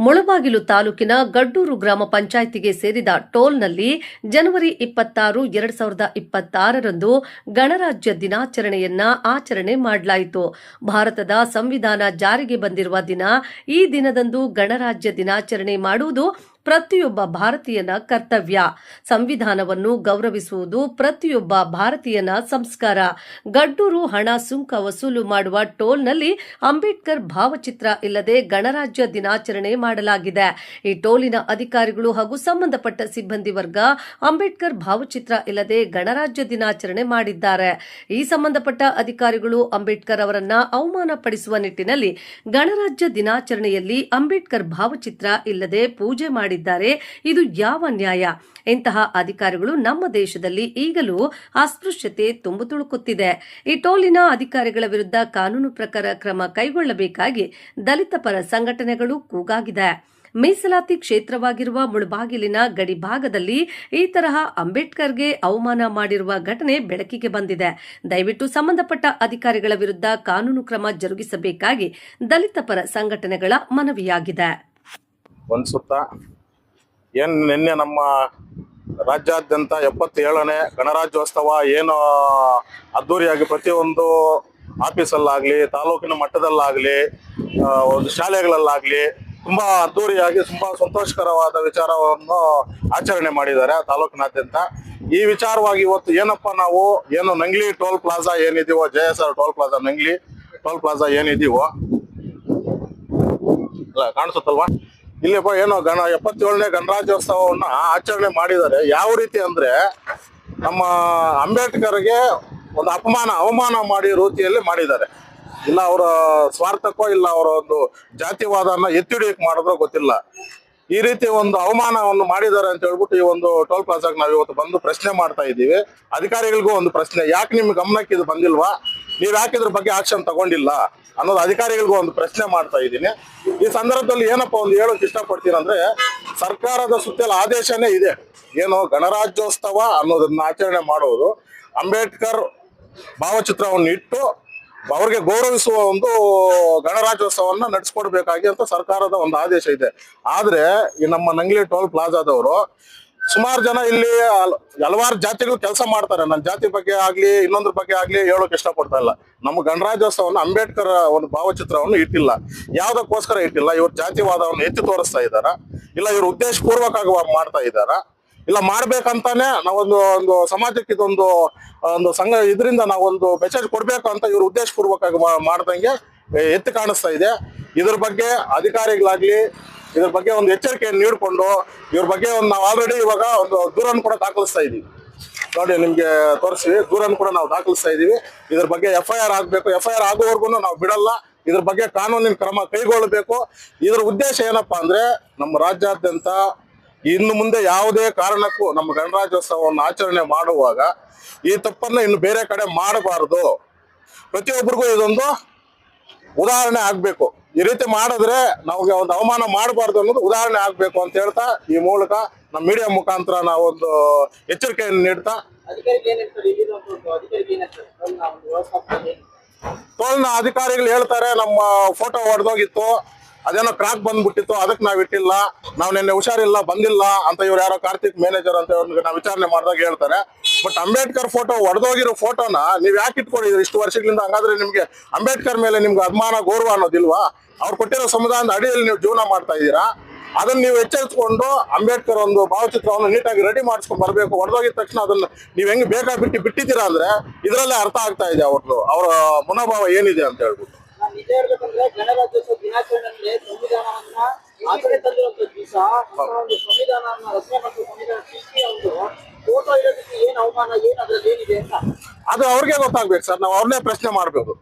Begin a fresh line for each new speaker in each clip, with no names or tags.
ಮುಳಬಾಗಿಲು ತಾಲೂಕಿನ ಗಡ್ಡೂರು ಗ್ರಾಮ ಪಂಚಾಯಿತಿಗೆ ಸೇರಿದ ಟೋಲ್ನಲ್ಲಿ ಜನವರಿ ಇಪ್ಪತ್ತಾರು, ಎರಡ್ ಸಾವಿರದ ಇಪ್ಪತ್ತಾರರಂದು ಗಣರಾಜ್ಯ ದಿನಾಚರಣೆಯನ್ನ ಆಚರಣೆ ಮಾಡಲಾಯಿತು. ಭಾರತದ ಸಂವಿಧಾನ ಜಾರಿಗೆ ಬಂದಿರುವ ದಿನ ಈ ದಿನದಂದು ಗಣರಾಜ್ಯ ದಿನಾಚರಣೆ ಮಾಡುವುದು ಪ್ರತಿಯೊಬ್ಬ ಭಾರತೀಯನ ಕರ್ತವ್ಯ. ಸಂವಿಧಾನವನ್ನು ಗೌರವಿಸುವುದು ಪ್ರತಿಯೊಬ್ಬ ಭಾರತೀಯನ ಸಂಸ್ಕಾರ. ಗಡ್ಡೂರು ಹಣ ಸುಂಕ ವಸೂಲು ಮಾಡುವ ಟೋಲ್ನಲ್ಲಿ ಅಂಬೇಡ್ಕರ್ ಭಾವಚಿತ್ರ ಇಲ್ಲದೆ ಗಣರಾಜ್ಯ ದಿನಾಚರಣೆ ಮಾಡಲಾಗಿದೆ. ಈ ಟೋಲಿನ ಅಧಿಕಾರಿಗಳು ಹಾಗೂ ಸಂಬಂಧಪಟ್ಟ ಸಿಬ್ಬಂದಿ ವರ್ಗ ಅಂಬೇಡ್ಕರ್ ಭಾವಚಿತ್ರ ಇಲ್ಲದೆ ಗಣರಾಜ್ಯ ದಿನಾಚರಣೆ ಮಾಡಿದ್ದಾರೆ. ಈ ಸಂಬಂಧಪಟ್ಟ ಅಧಿಕಾರಿಗಳು ಅಂಬೇಡ್ಕರ್ ಅವರನ್ನ ಅವಮಾನಪಡಿಸುವ ನಿಟ್ಟಿನಲ್ಲಿ ಗಣರಾಜ್ಯ ದಿನಾಚರಣೆಯಲ್ಲಿ ಅಂಬೇಡ್ಕರ್ ಭಾವಚಿತ್ರ ಇಲ್ಲದೆ ಪೂಜೆ ಮಾಡಿದ್ದಾರೆ. ಇದು ಯಾವ ನ್ಯಾಯ? ಇಂತಹ ಅಧಿಕಾರಿಗಳು ನಮ್ಮ ದೇಶದಲ್ಲಿ ಈಗಲೂ ಅಸ್ಪೃಶ್ಯತೆ ತುಂಬು ತುಳುಕುತ್ತಿದೆ. ಈ ಟೋಲಿನ ಅಧಿಕಾರಿಗಳ ವಿರುದ್ಧ ಕಾನೂನು ಪ್ರಕಾರ ಕ್ರಮ ಕೈಗೊಳ್ಳಬೇಕಾಗಿ ದಲಿತ ಪರ ಸಂಘಟನೆಗಳು ಕೂಗಾಗಿದೆ. ಮೀಸಲಾತಿ ಕ್ಷೇತ್ರವಾಗಿರುವ ಮುಳಬಾಗಿಲಿನ ಗಡಿ ಭಾಗದಲ್ಲಿ ಈ ತರಹ ಅಂಬೇಡ್ಕರ್ಗೆ ಅವಮಾನ ಮಾಡಿರುವ ಘಟನೆ ಬೆಳಕಿಗೆ ಬಂದಿದೆ. ದಯವಿಟ್ಟು ಸಂಬಂಧಪಟ್ಟ ಅಧಿಕಾರಿಗಳ ವಿರುದ್ಧ ಕಾನೂನು ಕ್ರಮ ಜರುಗಿಸಬೇಕಾಗಿ ದಲಿತ ಪರ ಸಂಘಟನೆಗಳ ಮನವಿಯಾಗಿದೆ.
ಏನು ನಿನ್ನೆ ನಮ್ಮ ರಾಜ್ಯಾದ್ಯಂತ ಎಪ್ಪತ್ತೇಳನೇ ಗಣರಾಜ್ಯೋತ್ಸವ ಏನು ಅದ್ದೂರಿಯಾಗಿ ಪ್ರತಿಯೊಂದು ಆಫೀಸಲ್ಲಾಗಲಿ, ತಾಲೂಕಿನ ಮಟ್ಟದಲ್ಲಾಗಲಿ ಒಂದು ಶಾಲೆಗಳಲ್ಲಾಗಲಿ ತುಂಬ ಅದ್ದೂರಿಯಾಗಿ ತುಂಬ ಸಂತೋಷಕರವಾದ ವಿಚಾರವನ್ನು ಆಚರಣೆ ಮಾಡಿದ್ದಾರೆ ತಾಲೂಕಿನಾದ್ಯಂತ. ಈ ವಿಚಾರವಾಗಿ ಇವತ್ತು ಏನಪ್ಪ ನಾವು, ಏನು Nangli toll plaza ಏನಿದೀವೋ J S toll plaza, Nangli toll plaza ಏನಿದೀವೋ ಅಲ್ಲ, ಕಾಣಿಸುತ್ತಲ್ವಾ? ಇಲ್ಲಿಪ್ಪ ಏನೋ ಗಣ, ಎಪ್ಪತ್ತೇಳನೇ ಗಣರಾಜ್ಯೋತ್ಸವವನ್ನು ಆಚರಣೆ ಮಾಡಿದ್ದಾರೆ. ಯಾವ ರೀತಿ ಅಂದರೆ ನಮ್ಮ ಅಂಬೇಡ್ಕರ್ಗೆ ಒಂದು ಅಪಮಾನ, ಅವಮಾನ ಮಾಡಿ ರೀತಿಯಲ್ಲಿ ಮಾಡಿದ್ದಾರೆ. ಇಲ್ಲ ಅವರ ಸ್ವಾರ್ಥಕ್ಕೋ ಇಲ್ಲ, ಅವರ ಒಂದು ಜಾತಿವಾದನ ಎತ್ತಿ ಹಿಡಿಯಕ್ಕೆ ಮಾಡಿದ್ರೋ ಗೊತ್ತಿಲ್ಲ. ಈ ರೀತಿ ಒಂದು ಅವಮಾನವನ್ನು ಮಾಡಿದ್ದಾರೆ ಅಂತ ಹೇಳ್ಬಿಟ್ಟು ಈ ಒಂದು ಟೋಲ್ ಪ್ಲಾಜಾಗ ನಾವು ಇವತ್ತು ಬಂದು ಪ್ರಶ್ನೆ ಮಾಡ್ತಾ ಇದ್ದೀವಿ. ಅಧಿಕಾರಿಗಳಿಗೂ ಒಂದು ಪ್ರಶ್ನೆ, ಯಾಕೆ ನಿಮ್ಗೆ ಗಮನಕ್ಕೆ ಇದು ಬಂದಿಲ್ವಾ? ನೀವ್ ಯಾಕಿದ್ರ ಬಗ್ಗೆ ಆಕ್ಷನ್ ತಗೊಂಡಿಲ್ಲ ಅನ್ನೋದು ಅಧಿಕಾರಿಗಳಿಗೂ ಒಂದು ಪ್ರಶ್ನೆ ಮಾಡ್ತಾ ಇದ್ದೀನಿ. ಈ ಸಂದರ್ಭದಲ್ಲಿ ಏನಪ್ಪ ಒಂದು ಹೇಳೋಕೆ ಇಷ್ಟಪಡ್ತೀನಿ ಅಂದ್ರೆ ಸರ್ಕಾರದ ಸುತ್ತಲ ಆದೇಶನೇ ಇದೆ. ಏನು ಗಣರಾಜ್ಯೋತ್ಸವ ಅನ್ನೋದನ್ನ ಆಚರಣೆ ಮಾಡೋದು ಅಂಬೇಡ್ಕರ್ ಭಾವಚಿತ್ರವನ್ನು ಇಟ್ಟು ಅವ್ರಿಗೆ ಗೌರವಿಸುವ ಒಂದು ಗಣರಾಜ್ಯೋತ್ಸವವನ್ನು ನಡೆಸ್ಕೊಡ್ಬೇಕಾಗಿ ಅಂತ ಸರ್ಕಾರದ ಒಂದು ಆದೇಶ ಇದೆ. ಆದ್ರೆ ಈ ನಮ್ಮ ನಂಗ್ಲಿ ಟೋಲ್ ಪ್ಲಾಜಾದವರು ಸುಮಾರು ಜನ ಇಲ್ಲಿ ಹಲ್- ಹಲವಾರು ಜಾತಿಗಳು ಕೆಲಸ ಮಾಡ್ತಾರೆ. ನನ್ನ ಜಾತಿ ಬಗ್ಗೆ ಆಗ್ಲಿ, ಇನ್ನೊಂದ್ರ ಬಗ್ಗೆ ಆಗ್ಲಿ ಹೇಳೋಕೆ ಇಷ್ಟಪಡ್ತಾ ಇಲ್ಲ. ನಮ್ಮ ಗಣರಾಜ್ಯೋತ್ಸವವನ್ನು ಅಂಬೇಡ್ಕರ್ ಒಂದು ಭಾವಚಿತ್ರವನ್ನು ಇಟ್ಟಿಲ್ಲ. ಯಾವ್ದಕ್ಕೋಸ್ಕರ ಇಟ್ಟಿಲ್ಲ? ಇವ್ರ ಜಾತಿವಾದವನ್ನು ಎತ್ತಿ ತೋರಿಸ್ತಾ ಇದ್ದಾರ? ಇಲ್ಲ ಇವ್ರು ಉದ್ದೇಶಪೂರ್ವಕವಾಗಿ ಮಾಡ್ತಾ ಇದ್ದಾರ? ಇಲ್ಲ ಮಾಡ್ಬೇಕಂತಾನೆ ನಾವೊಂದು, ಒಂದು ಸಮಾಜಕ್ಕೆ ಇದೊಂದು, ಒಂದು ಸಂಘ, ಇದರಿಂದ ನಾವೊಂದು ಮೆಸೇಜ್ ಕೊಡ್ಬೇಕು ಅಂತ ಇವ್ರು ಉದ್ದೇಶಪೂರ್ವಕವಾಗಿ ಮಾಡ್ದಂಗೆ ಎತ್ತಿ ಕಾಣಿಸ್ತಾ ಇದೆ. ಇದ್ರ ಬಗ್ಗೆ ಅಧಿಕಾರಿಗಳಾಗ್ಲಿ ಇದ್ರ ಬಗ್ಗೆ ಒಂದು ಎಚ್ಚರಿಕೆಯನ್ನು ನೀಡಿಕೊಂಡು, ಇವ್ರ ಬಗ್ಗೆ ಒಂದು ನಾವು ಆಲ್ರೆಡಿ ಇವಾಗ ಒಂದು ದೂರನ್ನು ಕೂಡ ದಾಖಲಿಸ್ತಾ ಇದ್ದೀವಿ ನೋಡಿ, ನಿಮ್ಗೆ ತೋರಿಸಿ ದೂರನ್ನು ಕೂಡ ನಾವು ದಾಖಲಿಸ್ತಾ ಇದೀವಿ. ಇದ್ರ ಬಗ್ಗೆ ಎಫ್ ಐ ಆರ್ ಆಗಬೇಕು. ಎಫ್ ಐ ಆರ್ ಆಗುವವರೆಗೂ ನಾವು ಬಿಡಲ್ಲ. ಇದ್ರ ಬಗ್ಗೆ ಕಾನೂನಿನ ಕ್ರಮ ಕೈಗೊಳ್ಳಬೇಕು. ಇದ್ರ ಉದ್ದೇಶ ಏನಪ್ಪಾ ಅಂದ್ರೆ, ನಮ್ಮ ರಾಜ್ಯಾದ್ಯಂತ ಇನ್ನು ಮುಂದೆ ಯಾವುದೇ ಕಾರಣಕ್ಕೂ ನಮ್ಮ ಗಣರಾಜ್ಯೋತ್ಸವವನ್ನು ಆಚರಣೆ ಮಾಡುವಾಗ ಈ ತಪ್ಪನ್ನು ಇನ್ನು ಬೇರೆ ಕಡೆ ಮಾಡಬಾರದು. ಪ್ರತಿಯೊಬ್ಬರಿಗೂ ಇದೊಂದು ಉದಾಹರಣೆ ಆಗ್ಬೇಕು. ಈ ರೀತಿ ಮಾಡಿದ್ರೆ ನಮಗೆ ಒಂದು ಅವಮಾನ ಮಾಡಬಾರ್ದು ಅನ್ನೋದು ಉದಾಹರಣೆ ಆಗ್ಬೇಕು ಅಂತ ಹೇಳ್ತಾ ಈ ಮೂಲಕ ನಮ್ಮ ಮೀಡಿಯಾ ಮುಖಾಂತರ ನಾವೊಂದು ಎಚ್ಚರಿಕೆಯನ್ನು ನೀಡ್ತಾ ತೋಳಿನ ಅಧಿಕಾರಿಗಳು ಹೇಳ್ತಾರೆ ನಮ್ಮ ಫೋಟೋ ಹೊಡೆದೋಗಿತ್ತು. ಅದೇನೋ ಕ್ರಾಕ್ ಬಂದ್ಬಿಟ್ಟಿತ್ತು, ಅದಕ್ಕೆ ನಾವ್ ಇಟ್ಟಿಲ್ಲ, ನಾವು ನಿನ್ನೆ ಹುಷಾರಿಲ್ಲ, ಬಂದಿಲ್ಲ ಅಂತ ಇವ್ರು ಯಾರೋ ಕಾರ್ತಿಕ್ ಮ್ಯಾನೇಜರ್ ಅಂತ ನಾವು ವಿಚಾರಣೆ ಮಾಡಿದಾಗ ಹೇಳ್ತಾರೆ. ಬಟ್ ಅಂಬೇಡ್ಕರ್ ಫೋಟೋ ಹೊಡೆದೋಗಿರೋ ಫೋಟೋನ ನೀವ್ ಯಾಕೆ ಇಟ್ಕೊಂಡಿದ್ರಿ ಇಷ್ಟು ವರ್ಷಗಳಿಂದ? ಹಂಗಾದ್ರೆ ನಿಮ್ಗೆ ಅಂಬೇಡ್ಕರ್ ಮೇಲೆ ನಿಮ್ಗೆ ಅಭಿಮಾನ, ಗೌರವ ಅನ್ನೋದಿಲ್ವಾ? ಅವ್ರು ಕೊಟ್ಟಿರೋ ಸಮುದಾಯದ ಅಡಿಯಲ್ಲಿ ನೀವು ಜೀವನ ಮಾಡ್ತಾ ಇದ್ದೀರಾ? ಅದನ್ನ ನೀವು ಎಚ್ಚರಿಸ್ಕೊಂಡು ಅಂಬೇಡ್ಕರ್ ಒಂದು ಭಾವಚಿತ್ರವನ್ನು ನೀಟಾಗಿ ರೆಡಿ ಮಾಡಿಸ್ಕೊಂಡು ಬರಬೇಕು. ಹೊಡೆದೋಗಿದ ತಕ್ಷಣ ಅದನ್ನ ನೀವು ಹೆಂಗ್ ಬೇಕಾಗಿ ಬಿಟ್ಟು ಬಿಟ್ಟಿದ್ದೀರಾ ಅಂದ್ರೆ ಇದರಲ್ಲೇ ಅರ್ಥ ಆಗ್ತಾ ಇದೆ ಅವ್ರದ್ದು ಅವರ ಮನೋಭಾವ ಏನಿದೆ ಅಂತ ಹೇಳ್ಬಿಟ್ಟು.
ನಿಜ ಹೇಳ್ಬೇಕಂದ್ರೆ ಗಣರಾಜ್ಯೋತ್ಸವ ದಿನಾಚರಣೆ ಅಂದ್ರೆ ಸಂವಿಧಾನವನ್ನ ಆಚರಣೆ ತಂದಿರುವಂತ ದಿವಸ. ಒಂದು ಸಂವಿಧಾನವನ್ನ ರಚನೆ ಮತ್ತು ಸಂವಿಧಾನ ಶಿಲ್ಪಿ ಒಂದು ಫೋಟೋ ಇರೋದಕ್ಕೆ ಏನ್ ಅವಮಾನ ಏನ್ ಅದ್ರಲ್ಲಿ ಏನಿದೆ ಅಂತ.
ಅದು ಅವ್ರಿಗೆ ಗೊತ್ತಾಗ್ಬೇಕು ಸರ್ ನಾವು ಅವ್ರನ್ನೇ ಪ್ರಶ್ನೆ ಮಾಡ್ಬೇಕು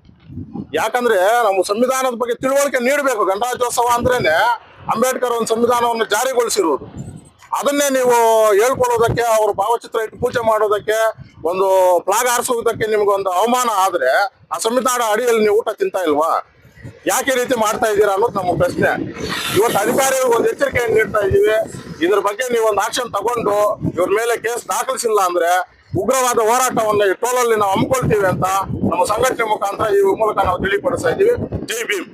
ಯಾಕಂದ್ರೆ ನಮ್ಮ ಸಂವಿಧಾನದ ಬಗ್ಗೆ ತಿಳುವಳಿಕೆ ನೀಡಬೇಕು. ಗಣರಾಜ್ಯೋತ್ಸವ ಅಂದ್ರೇನೆ ಅಂಬೇಡ್ಕರ್ ಒಂದು ಸಂವಿಧಾನವನ್ನು ಜಾರಿಗೊಳಿಸಿರುವುದು ಅದನ್ನೇ ನೀವು ಹೇಳ್ಕೊಳ್ಳೋದಕ್ಕೆ ಅವ್ರ ಭಾವಚಿತ್ರ ಇಟ್ಟು ಪೂಜೆ ಮಾಡೋದಕ್ಕೆ ಒಂದು ಪ್ಲಾಗ್ ಆರಿಸುವುದಕ್ಕೆ ನಿಮ್ಗೆ ಒಂದು ಅವಮಾನ ಆದ್ರೆ ಆ ಸಂವಿಧಾನ ಅಡಿಯಲ್ಲಿ ನೀವು ಊಟ ತಿಂತಾ ಇಲ್ವಾ? ಯಾಕೆ ರೀತಿ ಮಾಡ್ತಾ ಇದ್ದೀರಾ ಅನ್ನೋದು ನಮ್ಮ ಪ್ರಶ್ನೆ. ಇವತ್ತು ಅಧಿಕಾರಿಗಳಿಗೆ ಒಂದು ಎಚ್ಚರಿಕೆಯನ್ನು ನೀಡ್ತಾ ಇದ್ದೀವಿ. ಇದ್ರ ಬಗ್ಗೆ ನೀವು ಒಂದು ಆಕ್ಷನ್ ತಗೊಂಡು ಇವ್ರ ಮೇಲೆ ಕೇಸ್ ದಾಖಲಿಸಿಲ್ಲ ಅಂದ್ರೆ ಉಗ್ರವಾದ ಹೋರಾಟವನ್ನು ಈ ಟೋಲಲ್ಲಿ ನಾವು ಹಮ್ಮಿಕೊಳ್ತೀವಿ ಅಂತ ನಮ್ಮ ಸಂಘಟನೆ ಮುಖಾಂತರ ಈ ಮೂಲಕ ನಾವು ತಿಳಿಪಡಿಸ್ತಾ ಇದ್ದೀವಿ. ಜೈ ಭೀಮ್.